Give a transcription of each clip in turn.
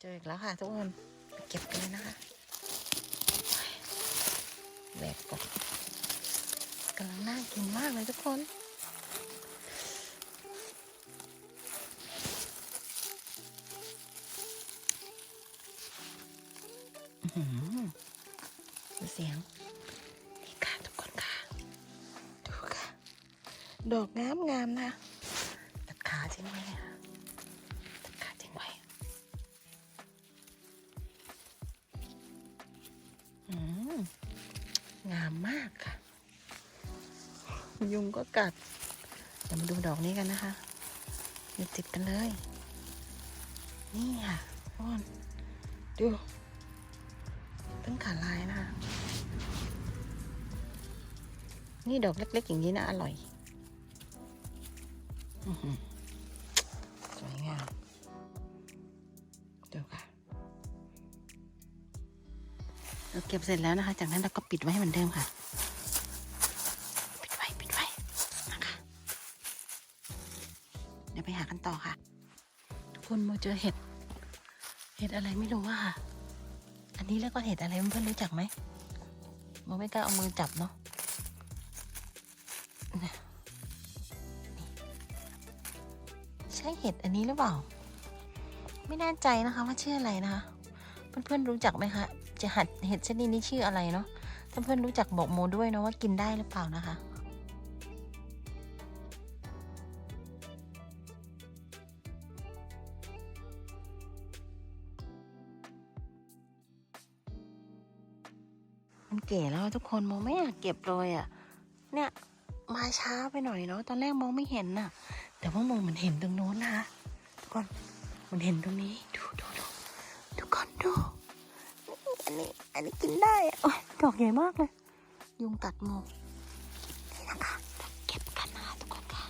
เจออีกแล้วค่ะทุกคนเก็บกันเลยนะคะแบกก่อนกำลังน่ากินมากเลยทุกคนดูเสียงนี่ค่ะทุกคนค่ะ ดูค่ะ ดอกงามงามๆนะตัดขาทิ้งไว้เลยค่ะ ยุงก็กัด เดี๋ยวมาดูดอกนี้กันนะคะอยู่ติดกันเลย นี่ค่ะทุกคนดูตั้งขาลายนะคะนี่ดอกเล็ก ๆ อย่างนี้นะอร่อยสวยงามดูค่ะเราเก็บเสร็จแล้วนะคะ จากนั้นเราก็ปิดไว้ให้เหมือนเดิมค่ะ เดี๋ยวไปหากันต่อค่ะ ทุกคนโมเจอเห็ด เห็ดอะไรไม่รู้ว่าค่ะ อันนี้เรียกว่าเห็ดอะไรเพื่อนรู้จักไหมโมไม่กล้าเอามือจับเนาะใช่เห็ดอันนี้หรือเปล่า ไม่แน่ใจนะคะว่าชื่ออะไรนะคะ เพื่อนๆรู้จักไหมคะจะหัดเห็ดชนิดนี้ชื่ออะไรเนาะถ้าเพื่อนรู้จักบอกโมด้วยนะว่ากินได้หรือเปล่านะคะ มันเก๋แล้วทุกคนโมไม่อยากเก็บเลยอะ่ะ เนี่ยมาช้าไปหน่อยเนาะตอนแรกมองไม่เห็นน่ะ แต่ว่าโมเหมันเห็นตรงโน้นนะคะทุกคนมันเห็นตรงนี้ดูดูดูทุกคนดูอันนี้อันนี้กินได้อะโอ้ยดอกใหญ่มากเลย ยุงกัดโมนี่นะคะเก็บกันนะทุกคนค่ะ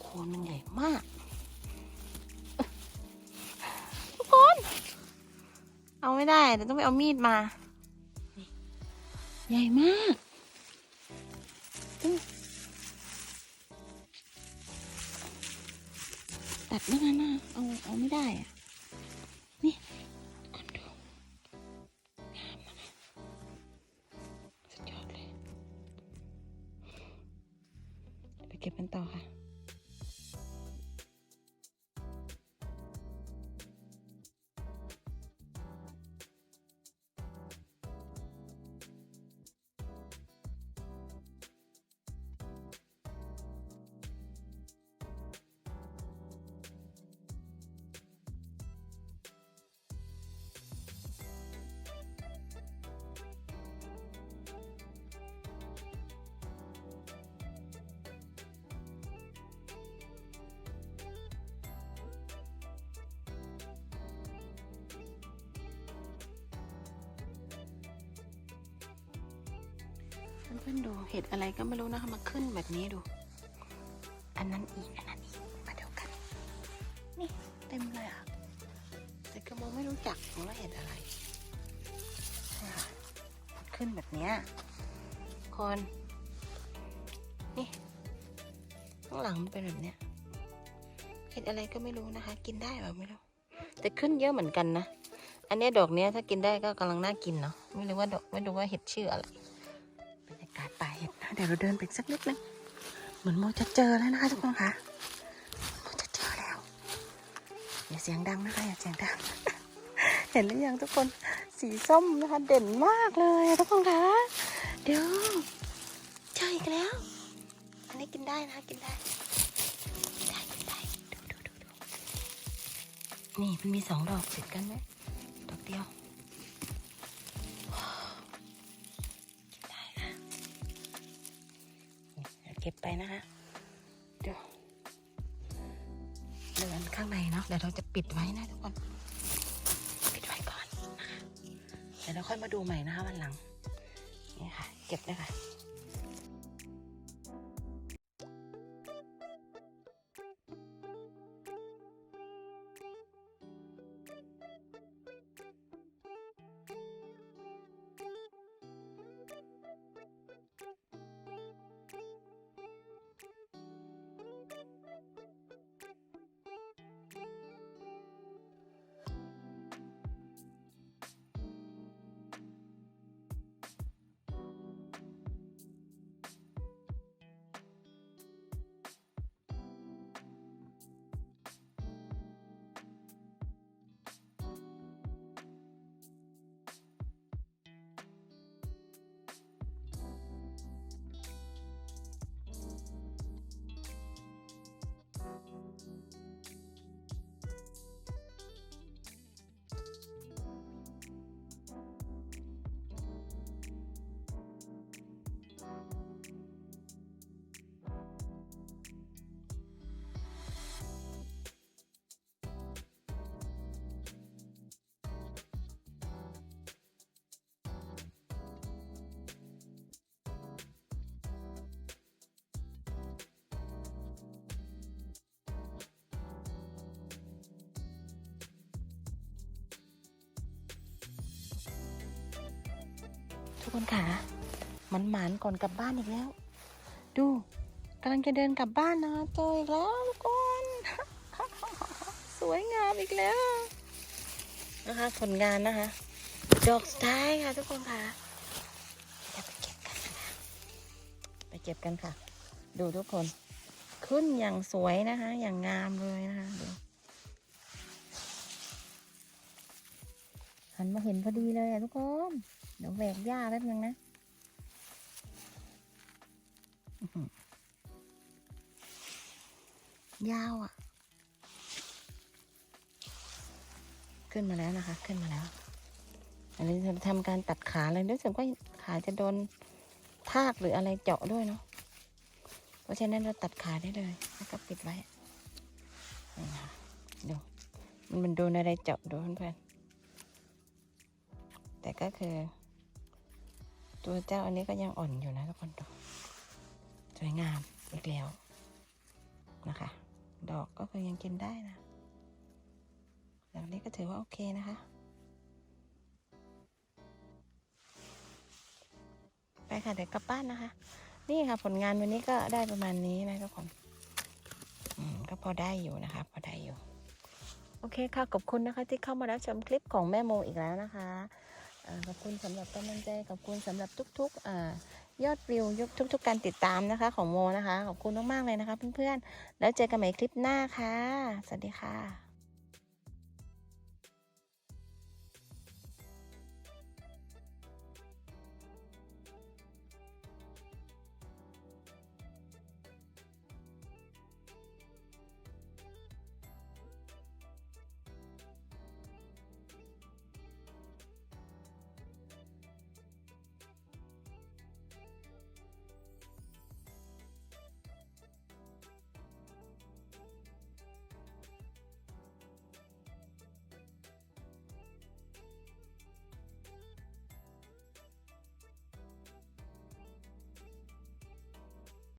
โคนมันใหญ่มาก ได้แต่ต้องไปเอามีดมา ใหญ่มากตัดไม่งั้นนะเอาเอาไม่ได้อะ อนๆดูเห็ดอะไรก็ไม่รู้นะคะมาขึ้นแบบนี้ดู อันนั้นอีกอันนั้นอีกมาเดียวกัน นี่เต็มเลยอะแต่ก็มองไม่รู้จักว่าเห็ดอะไรขึ้นแบบเนี้ยคนนี่ข้างหลังมันเป็นแบบเนี้ยเห็ดอะไรก็ไม่รู้นะคะ กินได้แบบไม่รู้แต่ขึ้นเยอะเหมือนกันนะอันนี้ดอกเนี้ยถ้ากินได้ก็กำลังน่ากินเนาะไม่รู้ว่าดอกไม่รู้ว่าเห็ดชื่ออะไร กาศป่าเห็ดนะเดี๋ยวเราเดินไปอีกสักนิดนึงเหมือนโมจะเจอแล้วนะคะทุกคนคะโมจะเจอแล้วอย่าเสียงดังนะคะอย่าเสียงดัง เห็นหรือยังทุกคนสีส้มนะคะเด่นมากเลยทุกคนคะเดี๋ยวเจออีกแล้ว อันนี้กินได้นะคะกินได้กินได้กินได้ดูดูดูดูนี่มันมีสองดอกติดกันไหมดอกเดียว ก็บไปนะคะเดี๋ยวเดินข้างในเนาะเดี๋ยวเราจะปิดไว้นะทุกคนปิดไว้ก่อนนะคะเดี๋ยวเราค่อยมาดูใหม่นะคะวันหลังนี่ค่ะ เก็บเลยค่ะ ทุกคนค่ะมันหมานก่อนกลับบ้านอีกแล้ว ดูกำลังจะเดินกลับบ้านนะเจออีกแล้วทุกคนสวยงามอีกแล้ว นะคะ ผลงานนะคะ ดอกสุดท้ายค่ะทุกคนค่ะไปเก็บกันนะคะไปเก็บกันค่ะ ดูทุกคน ขึ้นอย่างสวยนะคะ อย่างงามเลยนะคะดู หันมาเห็นพอดีเลยอะทุกคนเดี๋ยวแหวกหญ้าแป๊บนึงนะยาวอะขึ้นมาแล้วนะคะ ขึ้นมาแล้วอันนี้จะทำการตัดขาเลยรู้สึกว่าขาจะโดนทากหรืออะไรเจาะด้วยเนาะเพราะฉะนั้นเราตัดขาได้เลยแล้วก็ปิดไว้นี่นะคะดูมันมันโดนอะไรเจาะดูเพื่อนๆ แต่ก็คือ ตัวเจ้าอันนี้ก็ยังอ่อนอยู่นะทุกคนดูสวยงามอีกแล้วนะคะ ดอกก็คือยังกินได้นะดอกนี้ก็ถือว่าโอเคนะคะ ไปค่ะเดี๋ยวกลับบ้านนะคะ นี่ค่ะผลงานวันนี้ก็ได้ประมาณนี้นะทุกคนก็พอได้อยู่นะคะ พอได้อยู่ โอเคค่ะ ขอบคุณนะคะที่เข้ามารับชมคลิปของแม่โมอีกแล้วนะคะ ขอบคุณสำหรับกำลังใจขอบคุณสำหรับทุกๆอยอดวิวยกทุก ๆ การติดตามนะคะ ของโมนะคะ ขอบคุณมากๆเลยนะคะเพื่อนๆแล้วเจอกันใหม่คลิปหน้าค่ะ สวัสดีค่ะ